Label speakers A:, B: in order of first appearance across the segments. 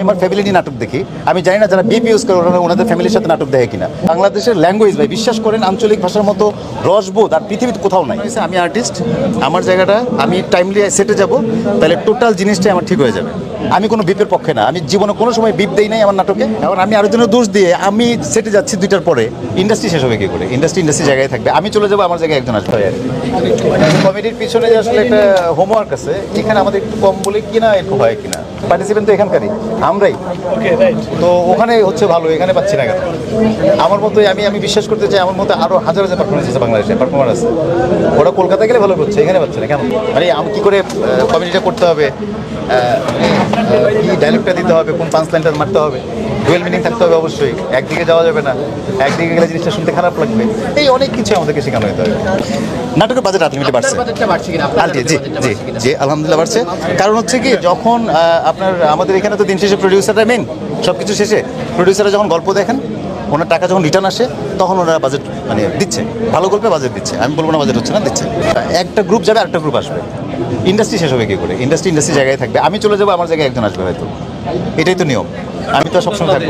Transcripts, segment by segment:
A: আমি আমার ফ্যামিলি নিয়ে নাটক দেখি। আমি জানি না যারা বিপি ইউজ করে ওরা ওনাদের ফ্যামিলির সাথে নাটক দেখে কিনা। বাংলাদেশের ল্যাঙ্গুয়েজ ভাই বিশ্বাস করেন আঞ্চলিক ভাষার মতো রসবোধ আর পৃথিবীতে কোথাও নাই। আমি আর্টিস্ট আমার জায়গাটা আমি টাইমলি সেটে যাব তাহলে টোটাল জিনিসটাই আমার ঠিক হয়ে যাবে। আমি কোনো বিপের পক্ষে না আমি জীবনে কোনো সময় বিপ দেই নাই আমার নাটকে। এখন আমি আরেকজনের দোষ দিয়ে আমি সেটে যাচ্ছি দুইটার পরে। ইন্ডাস্ট্রি শেষ হবে কি করে? ইন্ডাস্ট্রি ইন্ডাস্ট্রি জায়গায় থাকবে। আমি চলে যাব আমার জায়গায় একজন আসবে। আর কমেডির পিছনে আসলে একটা হোমওয়ার্ক আছে এখানে আমাদের একটু কম বলে কিনা একটু হয় কিনা? পার্টিসিপেন্ট তো এখানকারই আমরাই। তো ওখানে হচ্ছে ভালো এখানে পাচ্ছি না কেন? আমার মতো আমি আমি বিশ্বাস করতে চাই আমার মতো আরও হাজার হাজার পারফরমেন্স আছে বাংলাদেশে পারফর্মার আছে। ওরা কলকাতা গেলে ভালো করছে এখানে পাচ্ছে না কেন মানে আমি কী করে কমেডিটা করতে হবে কী ডায়লগটা দিতে হবে কোন পাঁচ লাইনটা মারতে হবে? ডুয়েল মিনিং থাকতে হবে অবশ্যই। একদিকে যাওয়া যাবে না একদিকে গেলে জিনিসটা শুনতে খারাপ লাগবে। এই অনেক কিছু আমাদেরকে শেখানো হতে হবে। নাটকের বাজেট আলটিমেটলি বাড়ছে। আলটি জি জি জি আলহামদুলিল্লাহ বাড়ছে। কারণ হচ্ছে কি যখন আপনার আমাদের এখানে তো দিন শেষে প্রডিউসাররা মেন সব কিছু শেষে প্রডিউসাররা যখন গল্প দেখেন ওনার টাকা যখন রিটার্ন আসে তখন ওনারা বাজেট মানে দিচ্ছে। ভালো গল্পে বাজেট দিচ্ছে। আমি বলব না বাজেট হচ্ছে না দিচ্ছে। একটা গ্রুপ যাবে আরেকটা গ্রুপ আসবে। ইন্ডাস্ট্রি শেষ হবে কি করে? ইন্ডাস্ট্রি ইন্ডাস্ট্রি জায়গায় থাকবে। আমি চলে যাব আমার জায়গায় একজন আসবে হয়তো। এটাই তো নিয়ম। আমি তো সবসময় থাকব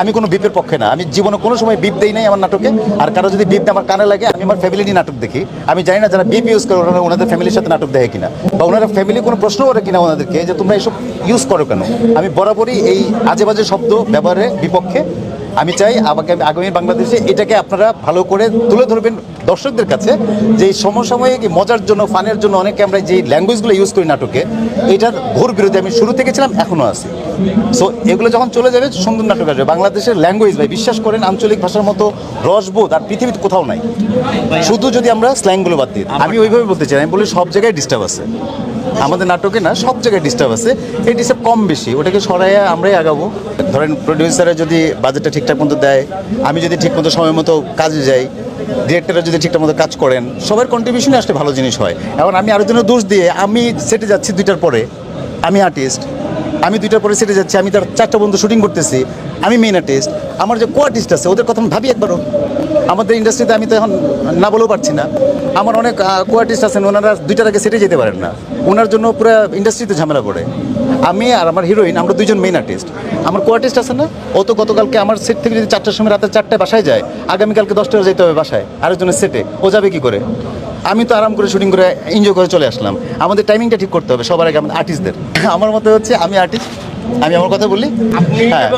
A: আমি কোনো বিপের পক্ষে না। আমি জীবনে কোনো সময় বিপ দেই নাই আমার নাটকে। আর কারও যদি বিপ আমার কানে লাগে, আমি আমার ফ্যামিলি নিয়ে নাটক দেখি। আমি জানি না যারা বিপ ইউজ করে, ওনারা ওনাদের ফ্যামিলির সাথে নাটক দেয় কিনা। বা ওনারা ফ্যামিলি কোনো প্রশ্ন করে কিনা ওনাদেরকে, যে তোমরা এসব ইউজ করো কেন? আমি বরাবরই এই আজে বাজে শব্দ ব্যবহারে বিপক্ষে আমি চাই আমাকে আগামী বাংলাদেশে এটাকে আপনারা ভালো করে তুলে ধরবেন দর্শকদের কাছে যে এই সমসাময়িক মজার জন্য ফানের জন্য অনেকে আমরা যে ল্যাঙ্গুয়েজগুলো ইউজ করি নাটকে এটার ঘোর বিরোধী আমি শুরু থেকে ছিলাম এখনও আছি। সো এগুলো যখন চলে যাবে সুন্দর নাটক আসবে। বাংলাদেশের ল্যাঙ্গুয়েজ ভাই বিশ্বাস করেন আঞ্চলিক ভাষার মতো রসবোধ আর পৃথিবীতে কোথাও নাই। শুধু যদি আমরা স্ল্যাংগুলো বাদ দিই আমি ওইভাবে বলতে চাই আমি বলি সব জায়গায় ডিস্টার্ব আছে। আমাদের নাটকে না, সব জায়গায় ডিস্টার্ব আছে। এই ডিস্টার্ব কম বেশি, ওটাকে সরাইয়া আমরাই আগাবো। ধরেন প্রডিউসারে যদি বাজেটটা ঠিকঠাক মতো দেয়, আমি যদি ঠিক মতো সময় মতো কাজে যাই ডিরেক্টররা যদি ঠিকঠাক মতো কাজ করেন, সবার কন্ট্রিবিউশনে আসলে ভালো জিনিস হয়। এখন আমি আরেকজনের দোষ দিয়ে আমি সেটে যাচ্ছি দুইটার পরে, আমি আর্টিস্ট আমি দুইটার পরে সেটে যাচ্ছি, আমি তার চারটা বন্ধু শুটিং করতেছি, আমি মেন আর্টিস্ট আমার যে কো আর্টিস্ট আছে, ওদের কথা আমি ভাবি একবারও। আমাদের ইন্ডাস্ট্রিতে আমি তো এখন না বলেও পারছি না। আমার অনেক কো আর্টিস্ট আছেন, ওনারা দুইটার আগে সেটে যেতে পারেন না। ওনার জন্য পুরো ইন্ডাস্ট্রিতে ঝামেলা করে আমি আর আমার হিরোইন আমরা দুজন মেন আর্টিস্ট আমার কো আর্টিস্ট আছে না, ও তো গতকালকে আমার সেট থেকে যদি চারটার সময় রাতে চারটায় বাসায় যায়, আগামীকালকে দশটায় যেতে হবে বাসায়, আরেকজনের সেটে ও যাবে কি করে? আমি তো আরাম করে শুটিং করে এনজয় করে চলে আসলাম। আমাদের টাইমিংটা ঠিক করতে হবে, সবার আগে আমাদের আর্টিস্টদের আমার মতে হচ্ছে আমি আর্টিস্ট আমি আমার কথা বলি হ্যাঁ।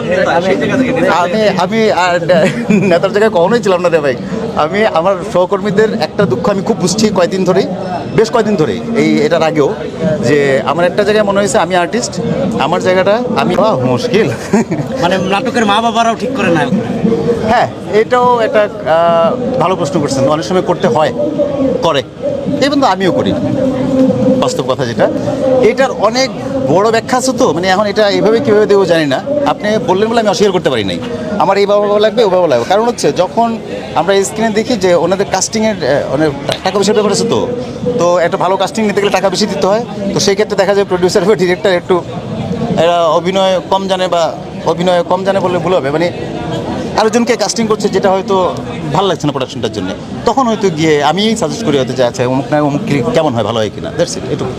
A: আমি আমি আর নেতার জায়গায় কখনোই ছিলাম না রে ভাই। আমি আমার সহকর্মীদের একটা দুঃখ আমি খুব বুঝছি কয়েকদিন ধরেই বেশ কয়দিন ধরেই এই এটার আগেও যে আমার একটা জায়গায় মনে হয়েছে আমি আর্টিস্ট আমার জায়গাটা আমি মুশকিল।
B: মানে নাটকের মা বাবারাও ঠিক করে না
A: হ্যাঁ এটাও একটা ভালো প্রশ্ন করছেন। অনেক সময় করতে হয় করে। এই বন্ধু আমিও করি বাস্তব কথা যেটা। এটার অনেক বড় ব্যাখ্যা আছে তো মানে এখন এটা এইভাবে কীভাবে দেবো জানি না। আপনি বললেন বলে আমি অস্বীকার করতে পারি নাই। আমার এই বাবা লাগবে, ও বাবা লাগবে। কারণ হচ্ছে, যখন আমরা স্ক্রিনে দেখি যে ওনাদের কাস্টিংয়ের অনেক টাকা পয়সার ব্যাপার আছে তো তো একটা ভালো কাস্টিং নিতে গেলে টাকা বেশি দিতে হয়। তো সেই ক্ষেত্রে দেখা যায় প্রডিউসার বা ডিরেক্টর একটু, এরা অভিনয় কম জানে বা অভিনয় কম জানে বললে ভুল হবে। মানে আরেকজনকে কাস্টিং করছে যেটা হয়তো ভালো লাগছে না প্রোডাকশনটার জন্য। তখন হয়তো গিয়ে আমি সাজেস্ট করি হয়তো যে আচ্ছা অমুক না, অমুক কেমন হয়, ভালো হয় কিনা? দ্যাটস ইট এটুকু।